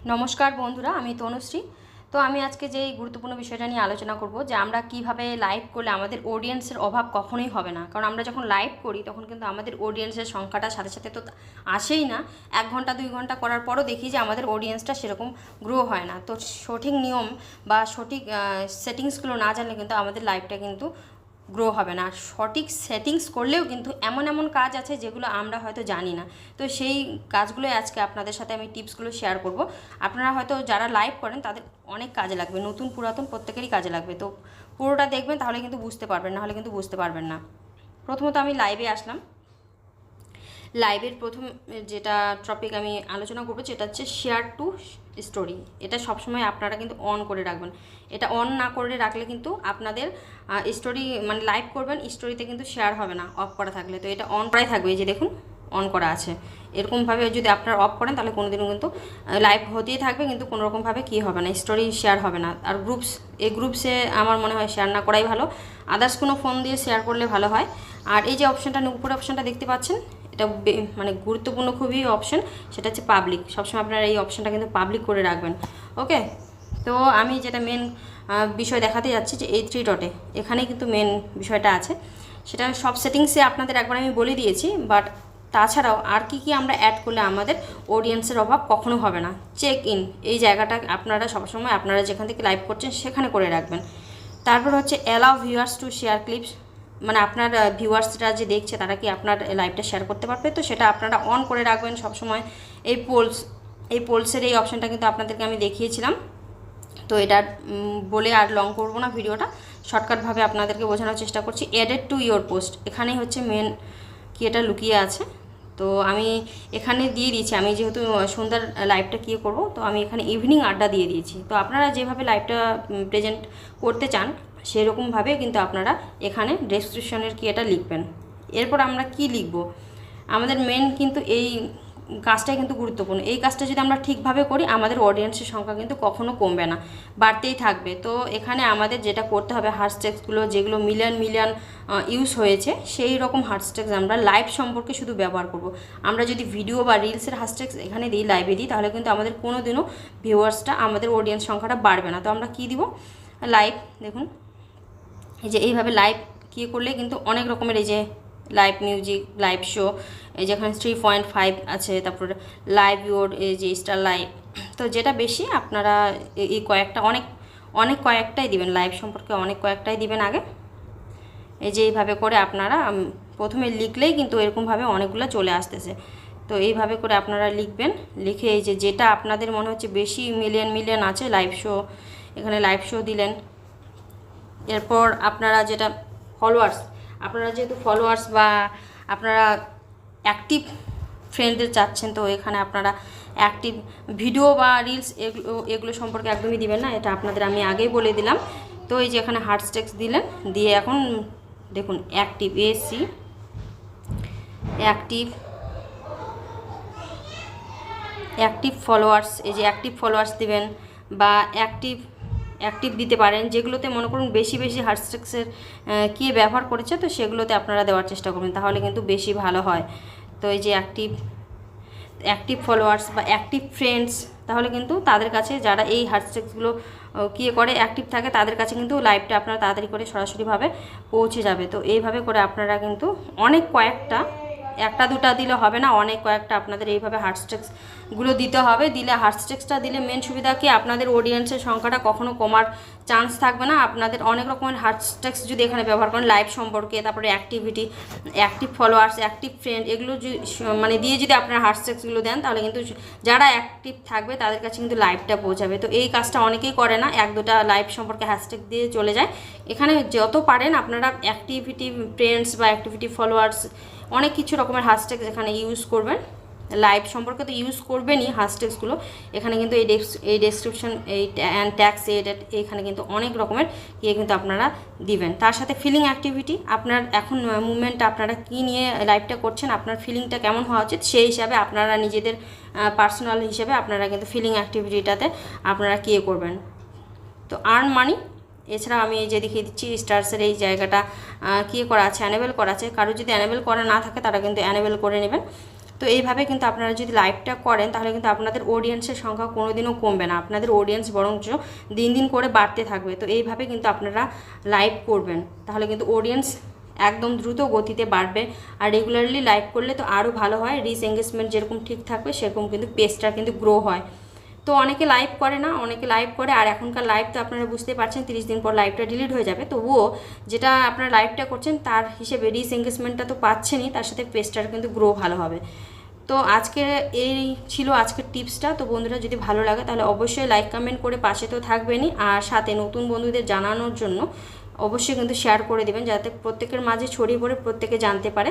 নমস্কার বন্ধুরা, আমি তনুশ্রী। তো আমি আজকে যে গুরুত্বপূর্ণ বিষয়টা নিয়ে আলোচনা করব, যে আমরা কীভাবে লাইভ করলে আমাদের অডিয়েন্সের অভাব কখনোই হবে না। কারণ আমরা যখন লাইভ করি, তখন কিন্তু আমাদের অডিয়েন্সের সংখ্যাটা সাথে সাথে তো আসেই না। এক ঘণ্টা, দুই ঘণ্টা করার পরও দেখি যে আমাদের অডিয়েন্সটা সেরকম গ্রো হয় না। তো সঠিক নিয়ম বা সঠিক সেটিংসগুলো না জানলে কিন্তু আমাদের লাইভটা কিন্তু গ্রো হবে না। সঠিক সেটিংস করলেও কিন্তু এমন এমন কাজ আছে যেগুলো আমরা হয়তো জানি না। তো সেই কাজগুলো আজকে আপনাদের সাথে আমি টিপসগুলো শেয়ার করব। আপনারা হয়তো যারা লাইভ করেন, তাদের অনেক কাজে লাগবে। নতুন, পুরাতন প্রত্যেকেরই কাজে লাগবে। তো পুরোটা দেখবেন, তাহলে কিন্তু বুঝতে পারবেন না হলে কিন্তু বুঝতে পারবেন না। প্রথমত আমি লাইভে আসলাম। লাইভের প্রথম, যেটা টপিক আমি আলোচনা করব, সেটা হচ্ছে শেয়ার টু স্টোরি এটা সবসময় আপনারা কিন্তু অন করে রাখবেন। এটা অন না করে রাখলে কিন্তু আপনাদের স্টোরি মানে লাইভ করবেন স্টোরিতে কিন্তু শেয়ার হবে না অফ করা থাকলে। তো এটা অন করাই থাকবে, এই যে দেখুন অন করা আছে। এরকমভাবে যদি আপনারা অফ করেন, তাহলে কোনোদিনও কিন্তু লাইভ হতেই থাকবে, কিন্তু কোনোরকমভাবে কী হবে না স্টোরি শেয়ার হবে না। আর গ্রুপস এই গ্রুপসে আমার মনে হয় শেয়ার না করাই ভালো। আদার্স কোনো ফোন দিয়ে শেয়ার করলে ভালো হয়। আর এই যে অপশানটা উপরে অপশানটা দেখতে পাচ্ছেন? এটা মানে গুরুত্বপূর্ণ খুবই অপশন সেটা হচ্ছে পাবলিক সবসময় আপনারা এই অপশানটা কিন্তু পাবলিক করে রাখবেন। ওকে তো আমি যেটা মেন বিষয় দেখাতে যাচ্ছি যে এই থ্রি ডটে এখানেই কিন্তু মেন বিষয়টা আছে। সেটা সব সেটিংসে আপনাদের একবার আমি বলে দিয়েছি বাট তাছাড়াও আর কি কি আমরা অ্যাড করলে আমাদের অডিয়েন্সের অভাব কখনো হবে না। চেক ইন এই জায়গাটা আপনারা সবসময় আপনারা যেখান থেকে লাইভ করছেন সেখানে করে রাখবেন। তারপর হচ্ছে allow viewers to share clips মানে আপনার ভিউয়ার্সরা যে দেখছে, তারা কি আপনার লাইভটা শেয়ার করতে পারবে? তো সেটা আপনারা অন করে রাখবেন সবসময়। এই পোলস এই পোলসের এই অপশানটা কিন্তু আপনাদেরকে আমি দেখিয়েছিলাম। তো এটা বলে আর লং করব না ভিডিওটা। শর্টকাটভাবে আপনাদেরকে বোঝানোর চেষ্টা করছি। এডেড টু ইয়োর পোস্ট এখানেই হচ্ছে মেন কি এটা লুকিয়ে আছে। তো আমি এখানে দিয়ে দিয়েছি। আমি যেহেতু সন্ধ্যার লাইভটা কী করব, তো আমি এখানে ইভিনিং আড্ডা দিয়ে দিয়েছি। তো আপনারা যেভাবে লাইভটা প্রেজেন্ট করতে চান সেরকমভাবে কিন্তু আপনারা এখানে ডেসক্রিপশনের কি এটা লিখবেন। এরপর আমরা কি লিখব? আমাদের মেন কিন্তু এই কাজটাই কিন্তু গুরুত্বপূর্ণ। এই কাজটা যদি আমরা ঠিকভাবে করি, আমাদের অডিয়েন্সের সংখ্যা কিন্তু কখনো কমবে না, বাড়তেই থাকবে। তো এখানে আমাদের যেটা করতে হবে হার্টস্টেক্সগুলো যেগুলো মিলিয়ন মিলিয়ন ইউজ হয়েছে, সেই রকম হার্টস্টেক্স আমরা লাইভ সম্পর্কে শুধু ব্যবহার করব। আমরা যদি ভিডিও বা রিলসের হার্টস্টেক্স এখানে দিই লাইভে দিই, তাহলে কিন্তু আমাদের কোনো দিনও ভিউয়ার্সটা আমাদের অডিয়েন্স সংখ্যাটা বাড়বে না। তো আমরা কি দিব? লাইভ দেখুন। এই যে এইভাবে লাইভ কী করলে কিন্তু অনেক রকমের এই যে লাইভ মিউজিক লাইভ শো এই যেখানে থ্রি পয়েন্ট ফাইভ আছে, তারপরে লাইভ ইউর এই যে স্টার লাইভ তো যেটা বেশি আপনারা এই কয়েকটা অনেক অনেক কয়েকটাই দিবেন লাইভ সম্পর্কে অনেক কয়েকটাই দিবেন আগে। এই যে এইভাবে করে আপনারা প্রথমে লিখলেই কিন্তু এরকমভাবে অনেকগুলো চলে আসতেছে। তো এইভাবে করে আপনারা লিখবেন, লিখে এই যে যেটা আপনাদের মনে হচ্ছে বেশি মিলিয়ন মিলিয়ন আছে লাইভ শো এখানে লাইভ শো দিলেন। এরপর আপনারা যেটা ফলোয়ার্স আপনারা যেহেতু ফলোয়ার্স বা আপনারা অ্যাক্টিভ ফ্রেন্ডদের চাচ্ছেন, তো এখানে আপনারা অ্যাক্টিভ ভিডিও বা রিলস এগুলো এগুলো সম্পর্কে একদমই দিবেন না, এটা আপনাদের আমি আগেই বলে দিলাম। তো এই যে এখানে হার্টস্টেক্স দিলেন, দিয়ে এখন দেখুন অ্যাক্টিভ এসি অ্যাক্টিভ অ্যাক্টিভ ফলোয়ার্স এই যে অ্যাক্টিভ ফলোয়ার্স দিবেন বা অ্যাক্টিভ অ্যাক্টিভ দিতে পারেন, যেগুলোতে মনে করুন বেশি বেশি হার্টস্ট্রিক্সের কে ব্যবহার করেছে, তো সেগুলোতে আপনারা দেওয়ার চেষ্টা করবেন, তাহলে কিন্তু বেশি ভালো হয়। তো এই যে অ্যাক্টিভ অ্যাক্টিভ ফলোয়ার্স বা অ্যাক্টিভ ফ্রেন্ডস তাহলে কিন্তু তাদের কাছে যারা এই হার্টস্ট্রিক্সগুলো কী করে অ্যাক্টিভ থাকে, তাদের কাছে কিন্তু লাইভটা আপনারা তাড়াতাড়ি করে সরাসরিভাবে পৌঁছে যাবে। তো এইভাবে করে আপনারা কিন্তু অনেক কয়েকটা একটা, দুটা দিলে হবে না, অনেক কয়েকটা আপনাদের এইভাবে হার্টস্টেক্সগুলো দিতে হবে। দিলে হার্টস্টেক্সটা দিলে মেন সুবিধা কি, আপনাদের অডিয়েন্সের সংখ্যাটা কখনো কমার চান্স থাকবে না। আপনাদের অনেক রকমের হার্টস্টেক্স যদি এখানে ব্যবহার করেন লাইভ সম্পর্কে, তারপরে activity active followers active friend এগুলো মানে দিয়ে যদি আপনারা হার্টস্টেক্সগুলো দেন, তাহলে কিন্তু যারা অ্যাক্টিভ থাকবে, তাদের কাছে কিন্তু লাইভটা পৌঁছাবে। তো এই কাজটা অনেকেই করে না, এক, দুটা লাইভ সম্পর্কে হ্যাশট্যাগ দিয়ে চলে যায়। এখানে যত পারেন, আপনারা অ্যাক্টিভিটি ফ্রেন্ডস বা অ্যাক্টিভিটি ফলোয়ার্স অনেক কিছু রকমের হাশট্যাগ এখানে ইউজ করবেন। লাইভ সম্পর্কে তো ইউজ করবেনই হাশট্যাগসগুলো এখানে কিন্তু এই এই ডেসক্রিপশন এই অ্যান্ড ট্যাক্স এডেট এখানে কিন্তু অনেক রকমের ইয়ে কিন্তু আপনারা দিবেন। তার সাথে ফিলিং অ্যাক্টিভিটি আপনার এখন মুভমেন্ট আপনারা কী নিয়ে লাইভটা করছেন, আপনার ফিলিংটা কেমন হওয়া উচিত, সেই হিসাবে আপনারা নিজেদের পার্সোনাল হিসেবে আপনারা কিন্তু ফিলিং অ্যাক্টিভিটিটাতে আপনারা কী করবেন? তো আর্ন মানি এছাড়া আমি এই যে দেখিয়ে দিচ্ছি, স্টার্সের এই জায়গাটা কী করা আছে? অ্যানেবেল করা আছে। কারও যদি অ্যানেবেল করা না থাকে, তারা কিন্তু অ্যানেবেল করে নেবেন। তো এইভাবে কিন্তু আপনারা যদি লাইভটা করেন, তাহলে কিন্তু আপনাদের অডিয়েন্সের সংখ্যা কোনোদিনও কমবে না। আপনাদের অডিয়েন্স বরঞ্চ দিন দিন করে বাড়তে থাকবে। তো এইভাবে কিন্তু আপনারা লাইভ করবেন। তাহলে কিন্তু অডিয়েন্স একদম দ্রুত গতিতে বাড়বে। আর রেগুলারলি লাইভ করলে তো আরও ভালো হয়। রিচ এঙ্গেজমেন্ট যেরকম ঠিক থাকবে, সেরকম কিন্তু পেজটা কিন্তু গ্রো হয়। তো অনেকে লাইভ করে না, অনেকে লাইভ করে, আর এখনকার লাইভ তো আপনারা বুঝতে পারছেন, তিরিশ দিন পর লাইভটা ডিলিট হয়ে যাবে। তবুও যেটা আপনারা লাইভটা করছেন, তার হিসেবে রিচ এঙ্গেজমেন্টটা তো পাচ্ছেনই, তার সাথে পেজটার কিন্তু গ্রো ভালো হবে। তো আজকে এই ছিল আজকের টিপসটা তো বন্ধুরা, যদি ভালো লাগে, তাহলে অবশ্যই লাইক কমেন্ট করে পাশে তো থাকবেনই। আর সাথে নতুন বন্ধুদের জানানোর জন্য অবশ্যই কিন্তু শেয়ার করে দেবেন, যাতে প্রত্যেকের মাঝে ছড়িয়ে পড়ে, প্রত্যেকে জানতে পারে।